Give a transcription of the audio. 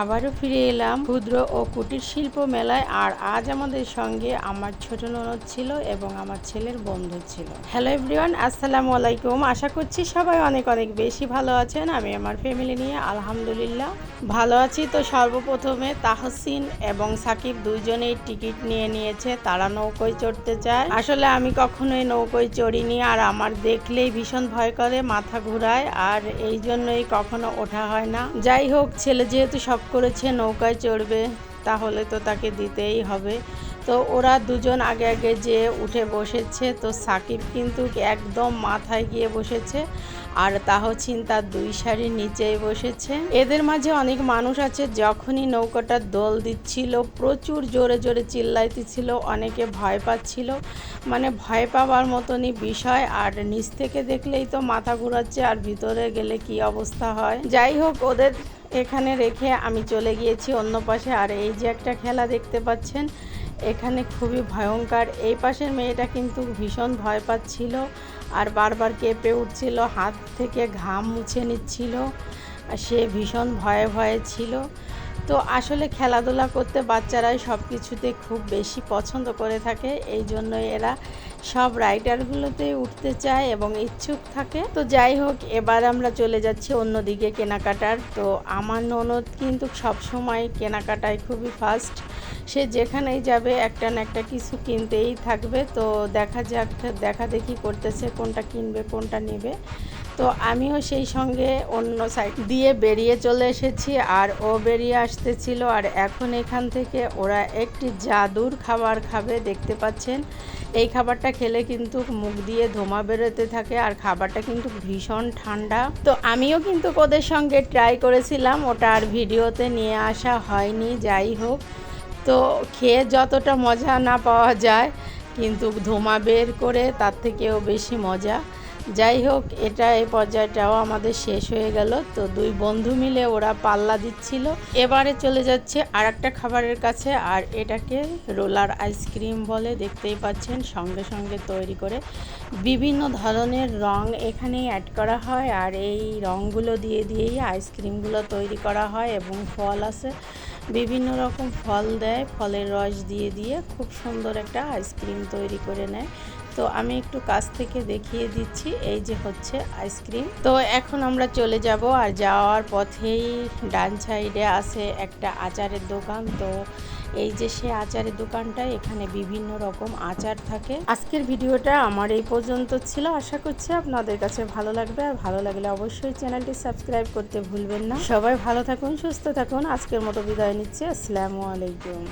আবারও ফিরে এলাম ক্ষুদ্র ও কুটির শিল্প মেলায় আর আজ আমাদের সঙ্গে আমার ছোট ননদ ছিল এবং আমার ছেলের বন্ধু ছিল। হ্যালো এভরিওয়ান আসসালামু আলাইকুম। আশা করছি সবাই অনেক অনেক বেশি ভালো আছেন। আমি আমার ফ্যামিলি নিয়ে আলহামদুলিল্লাহ ভালো আছি। তো সর্বপ্রথমে তাহসিন এবং সাকিব দুজনেই টিকিট নিয়ে নিয়েছে। তারা নৌকোয় চড়তে চায় আসলে আমি কখনোই নৌকোয় চড়িনি আর আমার দেখলেই ভীষণ ভয় করে, মাথা ঘুরায়। আর এই জন্যই কখনো ওঠা হয় না। যাই হোক, ছেলে যেহেতু শখ করেছে, নৌকায় চড়বে, তাহলে তো তাকে দিতেই হবে। তো ওরা দুজন আগে আগে যে উঠে বসেছে, তো সাকিব কিন্তু একদম মাথায় গিয়ে বসেছে আর তাহসিন তার দুই সারির নিচেই বসেছে। এদের মাঝে অনেক মানুষ আছে, যখনই নৌকাটা দোল দিচ্ছিল, প্রচুর জোরে জোরে চিল্লাইতেছিল, অনেকে ভয় পাচ্ছিল। মানে ভয় পাওয়ার মতনই বিষয়, আর নিচ থেকে দেখলেই তো মাথা ঘুরাচ্ছে, আর ভিতরে গেলে কি অবস্থা হয়? যাই হোক, ওদের এখানে রেখে আমি চলে গিয়েছি অন্য পাশে। আর এই যে একটা খেলা দেখতে পাচ্ছেন, এখানে খুবই ভয়ঙ্কর। এই পাশের মেয়েটা কিন্তু ভীষণ ভয় পাচ্ছিল আর বারবার কেঁপে উঠছিল, হাত থেকে ঘাম মুছে নিচ্ছিল, আর সে ভীষণ ভয়ে ভয়ে ছিল। তো আসলে খেলাধুলা করতে বাচ্চারাই সব কিছুতে খুব বেশি পছন্দ করে থাকে, এই জন্য এরা সব রাইডারগুলোতে উঠতে চায় এবং ইচ্ছুক থাকে। তো যাই হোক, এবার আমরা চলে যাচ্ছি অন্যদিকে কেনাকাটার। তো আমার ননদ কিন্তু সবসময় কেনাকাটায় খুবই ফাস্ট সে যেখানেই যাবে, একটা না একটা কিছু কিনতেই থাকবে। তো দেখা যাক, দেখা দেখি করতেছে, কোনটা কিনবে, কোনটা নেবে। তো আমিও সেই সঙ্গে অন্য সাইড দিয়ে বেরিয়ে চলে এসেছি আর ও বেরিয়ে আসতেছিল আর এখন এখান থেকে ওরা একটি জাদুর খাবার খাবে, দেখতে পাচ্ছেন? এই খাবারটা খেলে কিন্তু মুখ দিয়ে ধোমা বেরোতে থাকে আর খাবারটা কিন্তু ভীষণ ঠান্ডা। তো আমিও কিন্তু ওদের সঙ্গে ট্রাই করেছিলাম, ওটা আর ভিডিওতে নিয়ে আসা হয়নি, যাই হোক। তো খেয়ে যতটা মজা না পাওয়া যায়, কিন্তু ধোমা বের করে তার থেকেও বেশি মজা। যাই হোক, এটা এই পর্যায়টাও আমাদের শেষ হয়ে গেল। তো দুই বন্ধু মিলে ওরা পাল্লা দিচ্ছিল। এবারে চলে যাচ্ছে আর একটা খাবারের কাছে, আর এটাকে রোলার আইসক্রিম বলে দেখতেই পাচ্ছেন, সঙ্গে সঙ্গে তৈরি করে। বিভিন্ন ধরনের রং এখানে অ্যাড করা হয়, আর এই রঙগুলো দিয়ে দিয়েই আইসক্রিমগুলো তৈরি করা হয়, এবং ফল আছে। বিভিন্ন রকম ফল দেয়, ফলের রস দিয়ে দিয়ে খুব সুন্দর একটা আইসক্রিম তৈরি করে নেয়। তো আমি একটু কাছ থেকে দেখিয়ে দিচ্ছি, এই যে হচ্ছে আইসক্রিম তো এখন আমরা চলে যাব আর যাওয়ার পথেই ডান সাইডে আছে একটা আচারের দোকান। তো এই যে সে আচারের দোকানটা এখানে বিভিন্ন রকম আচার থাকে। আজকের ভিডিওটা আমার এই পর্যন্ত ছিল। আশা করছি আপনাদের কাছে ভালো লাগবে। আর ভালো লাগলে অবশ্যই চ্যানেলটি সাবস্ক্রাইব করতে ভুলবেন না। সবাই ভালো থাকুন, সুস্থ থাকুন। আজকের মতো বিদায় নিচ্ছি। আসসালামু আলাইকুম।